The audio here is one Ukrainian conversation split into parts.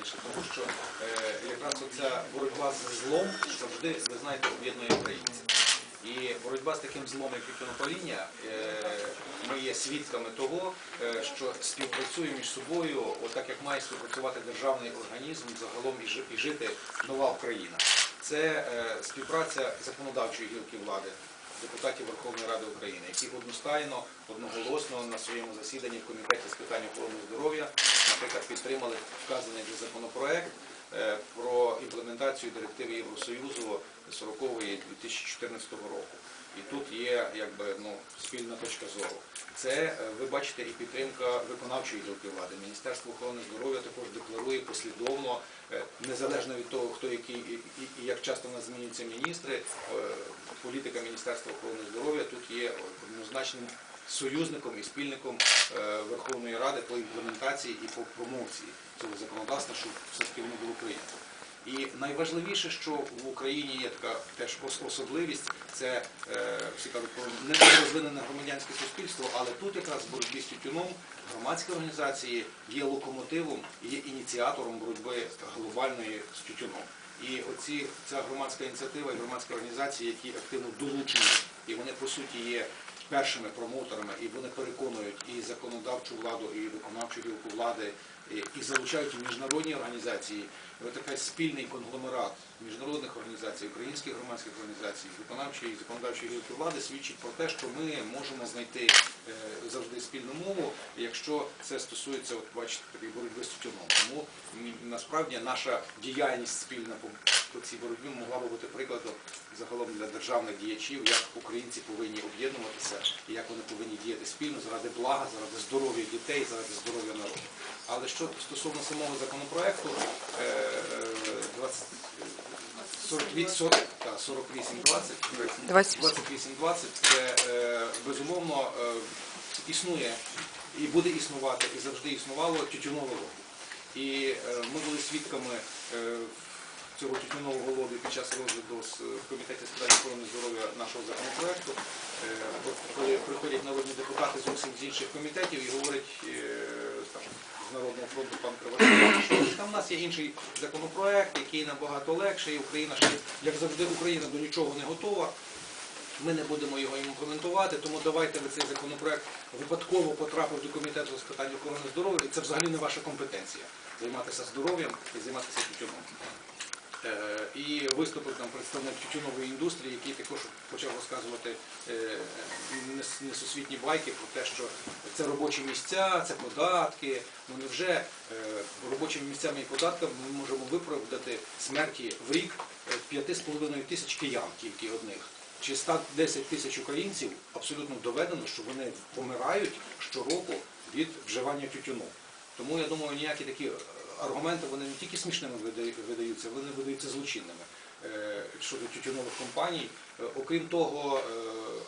раніше, тому що е, якраз оця боротьба з злом завжди, ви знаєте, об'єднує українців. І боротьба з таким злом, як тютюнопаління, е, ми є свідками того, е, що співпрацює між собою, отак як має співпрацювати державний організм, загалом і жити нова Україна. Це співпраця законодавчої гілки влади, депутатів Верховної Ради України, які одностайно, одноголосно на своєму засіданні в комітеті з питань охорони здоров'я, наприклад, підтримали вказаний законопроект е, про імплементацію директиви Євросоюзу 40-ї 2014 року. І тут є якби ну спільна точка зору. Це е, ви бачите і підтримка виконавчої гілки влади. Міністерство охорони здоров'я також декларує послідовно, е, незалежно від того, хто який і, як часто в нас змінюються міністри. Політика Міністерства охорони здоров'я тут є однозначним союзником і спільником е, Верховної Ради по імплементації і по промоції цього законодавства, щоб все спільно було прийнято. І найважливіше, що в Україні є така теж особливість, це е, всі кажуть про недорозвинене громадянське суспільство, але тут якраз в боротьбі з тютюном громадські організації є локомотивом, є ініціатором боротьби глобальної з тютюном. І оці ця громадська ініціатива і громадські організації, які активно долучені, і вони по суті є першими промоутерами, і вони переконують і законодавчу владу, і виконавчу гілку влади, і, залучають міжнародні організації. От такий спільний конгломерат міжнародних організацій, українських громадських організацій, виконавчої і законодавчої гілки влади свідчить про те, що ми можемо знайти е, завжди спільну мову, якщо це стосується, от бачите, боротьби з тютюном. Тому насправді наша діяльність спільна по цій боротьбі могла би бути прикладом загалом для державних діячів, як українці повинні об'єднуватися і як вони повинні діяти спільно заради блага, заради здоров'я дітей, заради здоров'я народу. Але що стосовно самого законопроекту, е, 20, 48, та, 48-20, 28-20 це е, безумовно е, існує і буде існувати, і завжди існувало тютюнове лобі. І е, ми були свідками е, цього тютюнового лобі під час розгляду з- в комітеті з питань охорони здоров'я нашого законопроекту. Е, Коли приходять народні депутати зовсім з інших комітетів і говорять е, там, з Народного фронту пан Кривошеєв, що там в нас є інший законопроект, який набагато легший, Україна ще, як завжди, Україна до нічого не готова. Ми не будемо його імплементувати, тому давайте ви цей законопроект випадково потрапив до комітету з питань охорони здоров'я, і це взагалі не ваша компетенція займатися здоров'ям і займатися тютюном. Е, І виступив там представник тютюнової індустрії, який також почав розказувати е, несусвітні байки про те, що це робочі місця, це податки. Ну невже е, робочими місцями і податками ми можемо виправдати смерті в рік е, 5,5 тисяч киян тільки одних? Чи 110 тисяч українців абсолютно доведено, що вони помирають щороку від вживання тютюну. Тому я думаю, ніякі такі аргументи вони не тільки смішними видаються, вони видаються злочинними е, щодо тютюнових компаній. Е, Окрім того, е,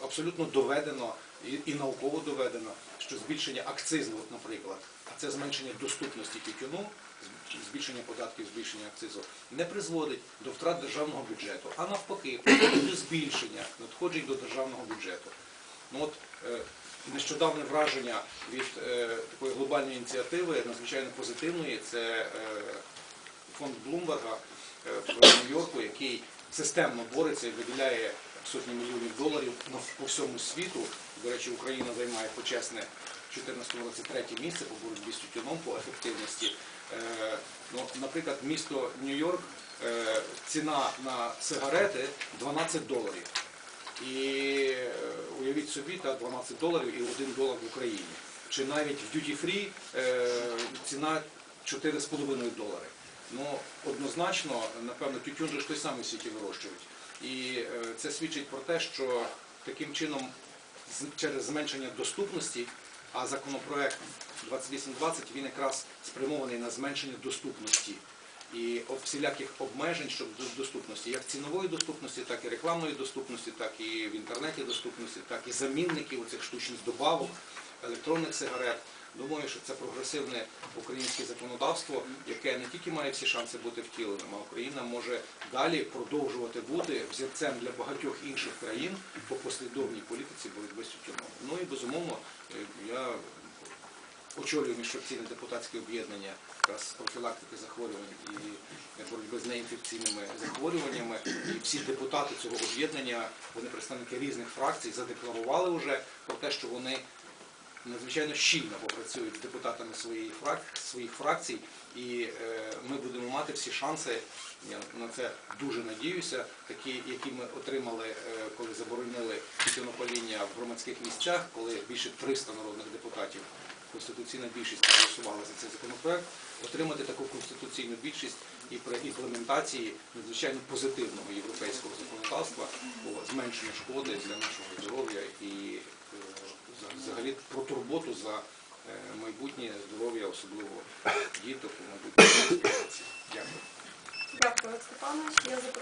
абсолютно доведено і, науково доведено, що збільшення акцизу, наприклад, а це зменшення доступності тютюну, збільшення податків, збільшення акцизу, не призводить до втрат державного бюджету, а навпаки, призводить до збільшення надходжень до державного бюджету. Ну от нещодавне враження від е, такої глобальної ініціативи, надзвичайно позитивної, це е, фонд Блумберга в Нью-Йорку, який системно бореться і виділяє сотні мільйонів доларів по всьому світу. До речі, Україна займає почесне в 2014 році третє місце по боротьбі з тютюном по ефективності. Е, ну, наприклад, місто Нью-Йорк, ціна на сигарети 12 доларів. І е, уявіть собі, та 12 доларів і 1 долар в Україні. Чи навіть в duty free е, ціна 4,5 долари. Ну, однозначно, напевно, тютюн же ж той самий світі вирощують. І е, це свідчить про те, що таким чином через зменшення доступності, а законопроект 2820 він якраз спрямований на зменшення доступності і всіляких обмежень щодо доступності, як цінової доступності, так і рекламної доступності, так і в інтернеті доступності, так і замінників оцих штучних добавок, електронних сигарет. Думаю, що це прогресивне українське законодавство, яке не тільки має всі шанси бути втіленим, а Україна може далі продовжувати бути взірцем для багатьох інших країн по послідовній політиці боротьби з тютюном. Ну і безумовно, е, я очолюю міжфракційне депутатське об'єднання з профілактики захворювань і боротьби з неінфекційними захворюваннями. І всі депутати цього об'єднання, вони представники різних фракцій, задекларували вже про те, що вони надзвичайно щільно попрацюють з депутатами своєї фрак... своїх фракцій, і е, ми будемо мати всі шанси. Я на це дуже надіюся, такі, які ми отримали, е, коли заборонили тютюнопаління в громадських місцях, коли більше 300 народних депутатів конституційна більшість голосувала за цей законопроект, отримати таку конституційну більшість і при імплементації надзвичайно позитивного європейського законодавства по зменшенню шкоди для нашого здоров'я і е, взагалі про турботу за е, майбутнє здоров'я, особливо діток, і майбутнє. Дякую. Дякую, Степанович.